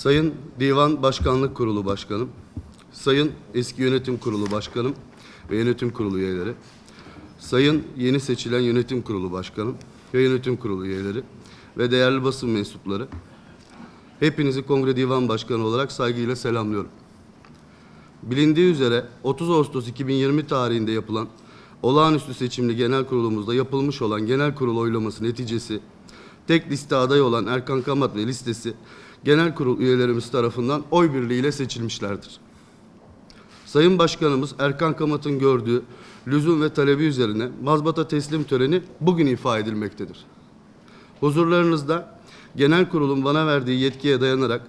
Sayın Divan Başkanlık Kurulu Başkanım, Sayın Eski Yönetim Kurulu Başkanım ve Yönetim Kurulu üyeleri, Sayın yeni seçilen Yönetim Kurulu Başkanım ve Yönetim Kurulu üyeleri ve değerli basın mensupları, hepinizi Kongre Divan Başkanı olarak saygıyla selamlıyorum. Bilindiği üzere 30 Ağustos 2020 tarihinde yapılan olağanüstü seçimli genel kurulumuzda yapılmış olan genel kurul oylaması neticesi tek liste aday olan Erkan Kamat ve listesi genel kurul üyelerimiz tarafından oy birliğiyle seçilmişlerdir. Sayın Başkanımız Erkan Kamat'ın gördüğü lüzum ve talebi üzerine mazbata teslim töreni bugün ifa edilmektedir. Huzurlarınızda genel kurulun bana verdiği yetkiye dayanarak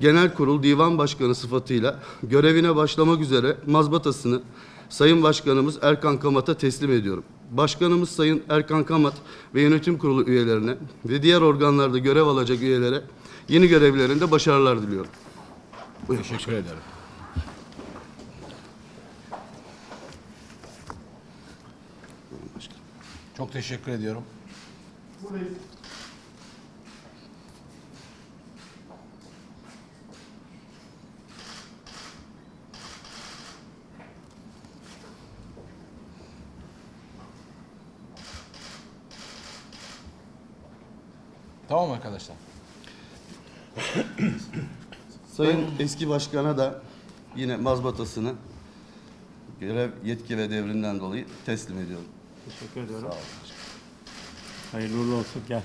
genel kurul divan başkanı sıfatıyla görevine başlamak üzere mazbatasını Sayın Başkanımız Erkan Kamat'a teslim ediyorum. Başkanımız Sayın Erkan Kamat ve yönetim kurulu üyelerine ve diğer organlarda görev alacak üyelere yeni görevlerinde başarılar diliyorum. Teşekkür ederim. Çok teşekkür ediyorum. Tamam arkadaşlar. Sayın eski başkana da yine mazbatasını görev yetki ve devrinden dolayı teslim ediyorum. Teşekkür ediyorum. Hayırlı uğurlu olsun. Gel.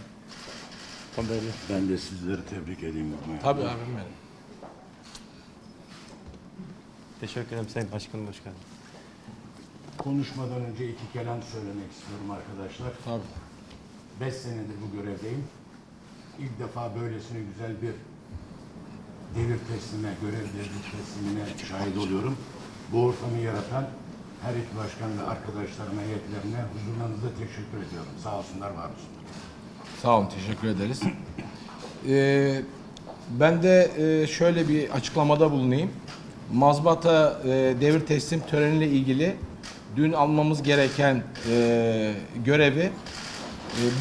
Haberi. Ben de sizleri tebrik edeyim. Tabii abim benim. Teşekkür ederim Sayın Başkanım. Hoş geldin. Konuşmadan önce iki kelam söylemek istiyorum arkadaşlar. Tabii. Beş senedir bu görevdeyim. İlk defa böylesine güzel bir devir teslimine, görev devir teslimine şahit oluyorum. Bu ortamı yaratan her iki başkan ve arkadaşlarıma, heyetlerine huzurlarınızda teşekkür ediyorum. Sağ olsunlar, var olsunlar. Sağ olun, teşekkür ederiz. Ee, ben de e, şöyle bir açıklamada bulunayım. Mazbata e, devir teslim töreniyle ilgili dün almamız gereken e, görevi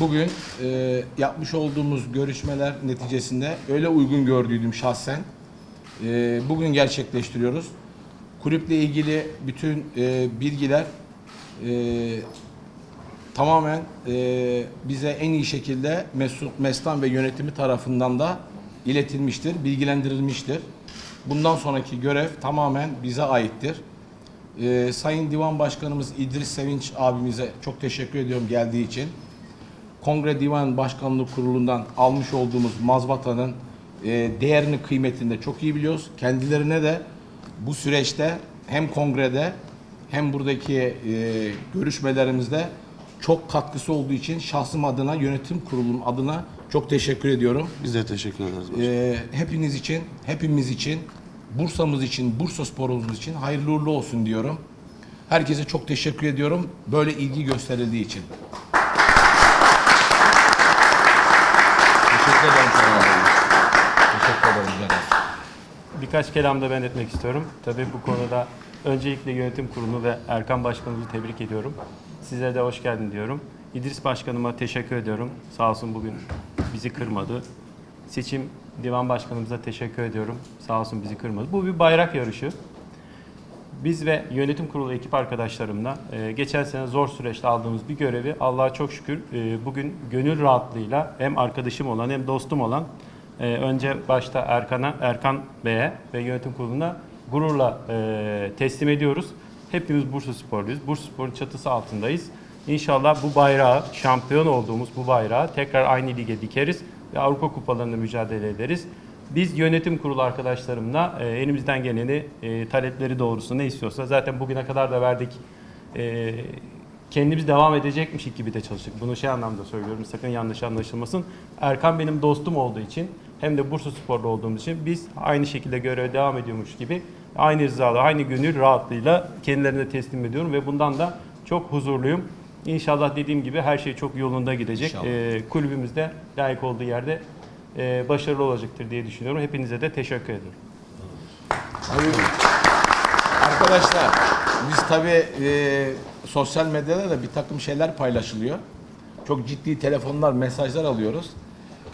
bugün e, yapmış olduğumuz görüşmeler neticesinde öyle uygun gördüydüm şahsen. E, bugün gerçekleştiriyoruz. Kulüple ilgili bütün e, bilgiler e, tamamen e, bize en iyi şekilde Mesut Mestan ve yönetimi tarafından da iletilmiştir, bilgilendirilmiştir. Bundan sonraki görev tamamen bize aittir. E, Sayın Divan Başkanımız İdris Sevinç abimize çok teşekkür ediyorum geldiği için. Kongre Divan Başkanlığı Kurulu'ndan almış olduğumuz mazbatanın e, değerini, kıymetini de çok iyi biliyoruz. Kendilerine de bu süreçte hem kongrede hem buradaki e, görüşmelerimizde çok katkısı olduğu için şahsım adına, yönetim kurulum adına çok teşekkür ediyorum. Biz de teşekkür ederiz. başkanım. E, hepiniz için, hepimiz için, Bursa'mız için, Bursa sporumuz için hayırlı uğurlu olsun diyorum. Herkese çok teşekkür ediyorum böyle ilgi gösterildiği için. Birkaç kelam da ben etmek istiyorum. Tabii bu konuda öncelikle yönetim kurulu ve Erkan Başkanımızı tebrik ediyorum. Size de hoş geldin diyorum. İdris Başkanıma teşekkür ediyorum. Sağ olsun bugün bizi kırmadı. Seçim Divan Başkanımıza teşekkür ediyorum. Sağ olsun bizi kırmadı. Bu bir bayrak yarışı. Biz ve yönetim kurulu ekip arkadaşlarımla e, geçen sene zor süreçte aldığımız bir görevi Allah'a çok şükür e, bugün gönül rahatlığıyla hem arkadaşım olan hem dostum olan e, önce başta Erkan'a, Erkan Bey'e ve yönetim kuruluna gururla e, teslim ediyoruz. Hepimiz Bursa Sporluyuz. Bursa Spor'un çatısı altındayız. İnşallah bu bayrağı, şampiyon olduğumuz bu bayrağı tekrar aynı lige dikeriz ve Avrupa kupalarında mücadele ederiz. Biz yönetim kurulu arkadaşlarımla e, elimizden geleni e, talepleri doğrusunda ne istiyorsa zaten bugüne kadar da verdik. E, kendimiz devam edecekmiş gibi de çalıştık. Bunu şey anlamda söylüyorum sakın yanlış anlaşılmasın. Erkan benim dostum olduğu için hem de Bursa Sporlu olduğumuz için biz aynı şekilde göreve devam ediyormuş gibi aynı rızada, aynı gönül rahatlığıyla kendilerine teslim ediyorum ve bundan da çok huzurluyum. İnşallah dediğim gibi her şey çok yolunda gidecek. İnşallah. E, kulübümüzde layık olduğu yerde e, başarılı olacaktır diye düşünüyorum. Hepinize de teşekkür ediyorum. Tabii. Arkadaşlar biz tabii e, sosyal medyada da bir takım şeyler paylaşılıyor. Çok ciddi telefonlar, mesajlar alıyoruz.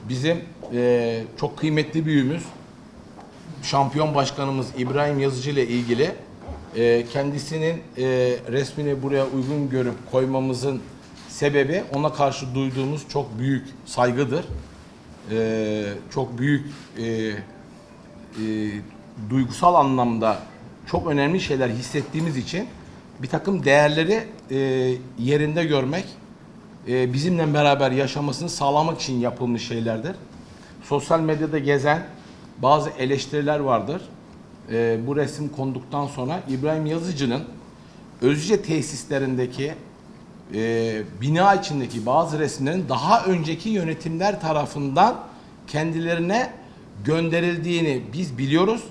Bizim e, çok kıymetli büyüğümüz şampiyon başkanımız İbrahim Yazıcı ile ilgili e, kendisinin e, resmini buraya uygun görüp koymamızın sebebi ona karşı duyduğumuz çok büyük saygıdır. E, çok büyük e, e, duygusal anlamda çok önemli şeyler hissettiğimiz için bir takım değerleri e, yerinde görmek, e, bizimle beraber yaşamasını sağlamak için yapılmış şeylerdir. Sosyal medyada gezen bazı eleştiriler vardır. E, bu resim konduktan sonra İbrahim Yazıcı'nın Özce tesislerindeki e, bina içindeki bazı resimlerin daha önceki yönetimler tarafından kendilerine gönderildiğini biz biliyoruz.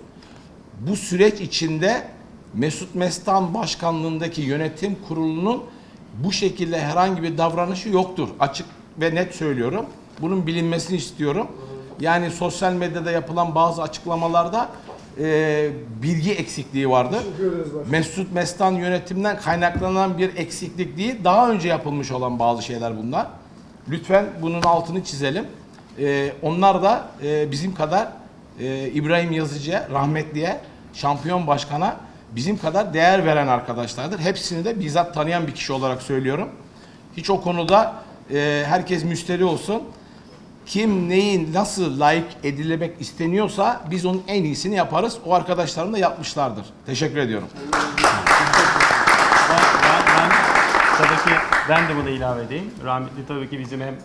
Bu süreç içinde Mesut Mestan başkanlığındaki yönetim kurulunun bu şekilde herhangi bir davranışı yoktur. Açık ve net söylüyorum. Bunun bilinmesini istiyorum. Yani sosyal medyada yapılan bazı açıklamalarda e, bilgi eksikliği vardı. Mesut Mestan yönetimden kaynaklanan bir eksiklik değil, daha önce yapılmış olan bazı şeyler bunlar. Lütfen bunun altını çizelim. E, onlar da e, bizim kadar e, İbrahim Yazıcı'ya, rahmetliye, şampiyon başkana bizim kadar değer veren arkadaşlardır. Hepsini de bizzat tanıyan bir kişi olarak söylüyorum. Hiç o konuda e, herkes müşteri olsun. Kim neyin nasıl layık edilemek isteniyorsa biz onun en iyisini yaparız. O arkadaşlarım da yapmışlardır. Teşekkür ediyorum. Ben, ben, ben, tabii ki ben de bunu ilave edeyim. Rahmetli tabii ki bizim hem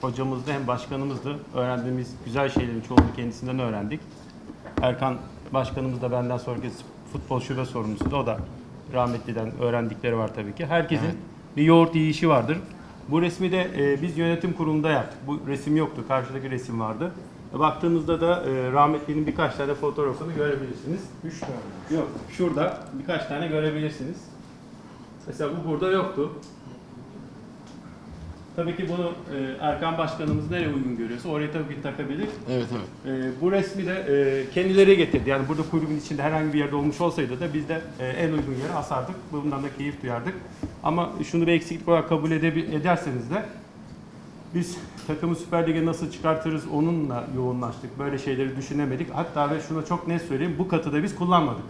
hocamızdı hem başkanımızdı. Öğrendiğimiz güzel şeylerin çoğunu kendisinden öğrendik. Erkan başkanımız da benden sonraki futbol şube sorumlusu O da rahmetliden öğrendikleri var tabii ki. Herkesin bir yoğurt yiyişi vardır. Bu resmi de e, biz yönetim kurulunda yaptık. Bu resim yoktu. Karşıdaki resim vardı. E, baktığınızda da e, rahmetlinin birkaç tane fotoğrafını görebilirsiniz. Üç tane. Yok. Şurada birkaç tane görebilirsiniz. Mesela bu burada yoktu. Tabii ki bunu e, Erkan Başkanımız nereye uygun görüyorsa oraya tabii ki takabilir. Evet evet. E, bu resmi de e, kendileri getirdi. Yani burada kulübün içinde herhangi bir yerde olmuş olsaydı da biz de e, en uygun yere asardık. Bundan da keyif duyardık. Ama şunu bir eksiklik olarak kabul ederseniz de biz takımı Süper Lig'e nasıl çıkartırız onunla yoğunlaştık. Böyle şeyleri düşünemedik. Hatta ve şunu çok net söyleyeyim bu katı da biz kullanmadık.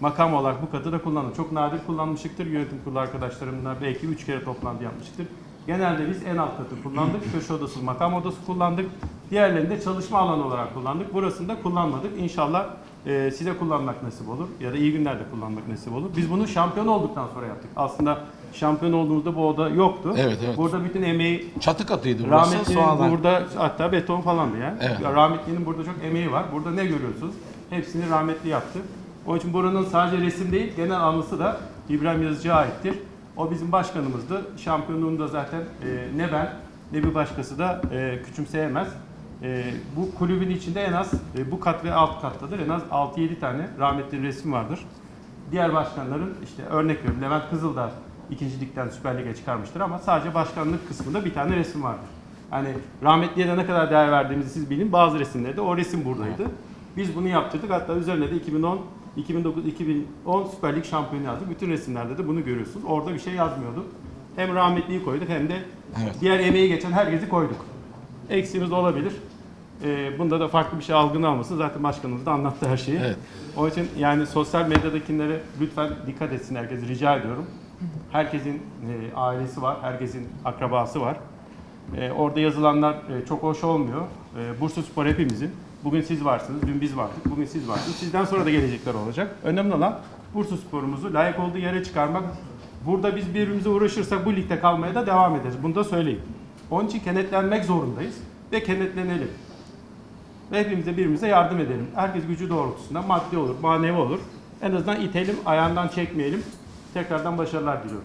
Makam olarak bu katı da kullandık. Çok nadir kullanmışıktır. Yönetim kurulu arkadaşlarımla belki 3 kere toplantı yapmıştık. Genelde biz en alt katı kullandık. Köşe odası, makam odası kullandık. Diğerlerini de çalışma alanı olarak kullandık. Burasını da kullanmadık. İnşallah e, size kullanmak nasip olur. Ya da iyi günlerde kullanmak nasip olur. Biz bunu şampiyon olduktan sonra yaptık. Aslında şampiyon olduğumuzda bu oda yoktu. Evet, evet. Burada bütün emeği Çatı katıydı burası. Rahmetli'nin burada hatta beton falandı ya. Evet. Ya Rahmetli'nin burada çok emeği var. Burada ne görüyorsunuz? Hepsini rahmetli yaptı. Onun için buranın sadece resim değil, genel anısı da İbrahim Yazıcı'ya aittir. O bizim başkanımızdı. Şampiyonluğunu da zaten e, ne ben ne bir başkası da e, küçümseyemez. E, bu kulübün içinde en az e, bu kat ve alt kattadır. En az 6-7 tane rahmetli resim vardır. Diğer başkanların işte örnek veriyorum Levent Kızıldar ikinci ligden Süper Lig'e çıkarmıştır ama sadece başkanlık kısmında bir tane resim vardır. Hani rahmetliye de ne kadar değer verdiğimizi siz bilin. Bazı resimlerde o resim buradaydı. Biz bunu yaptırdık. Hatta üzerine de 2010 2009 2010 Süper Lig şampiyonu yazdık. Bütün resimlerde de bunu görüyorsunuz. Orada bir şey yazmıyordu. Hem rahmetliyi koyduk hem de Evet. diğer emeği geçen herkesi koyduk. Eksiğimiz olabilir. Ee, bunda da farklı bir şey algını almasın. Zaten başkanımız da anlattı her şeyi. Evet. Onun için yani sosyal medyadakilere lütfen dikkat etsin herkes rica ediyorum. Herkesin e, ailesi var, herkesin akrabası var. E, orada yazılanlar e, çok hoş olmuyor. E, Bursa Spor hepimizin. Bugün siz varsınız, dün biz vardık, bugün siz varsınız. Sizden sonra da gelecekler olacak. Önemli olan Bursa Spor'umuzu layık olduğu yere çıkarmak. Burada biz birbirimize uğraşırsak bu ligde kalmaya da devam ederiz. Bunu da söyleyeyim. Onun için kenetlenmek zorundayız ve kenetlenelim. Ve hepimize birbirimize yardım edelim. Herkes gücü doğrultusunda maddi olur, manevi olur. En azından itelim, ayağından çekmeyelim. Tekrardan başarılar diliyorum.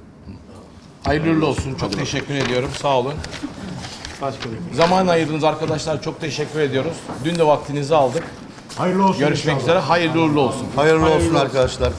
hayırlı olsun. Çok teşekkür ediyorum. Sağ olun. Başkanım. Zaman ayırdınız arkadaşlar. Çok teşekkür ediyoruz. Dün de vaktinizi aldık. Hayırlı olsun Görüşmek inşallah. üzere. Hayırlı uğurlu olsun. Hayırlı olsun arkadaşlar.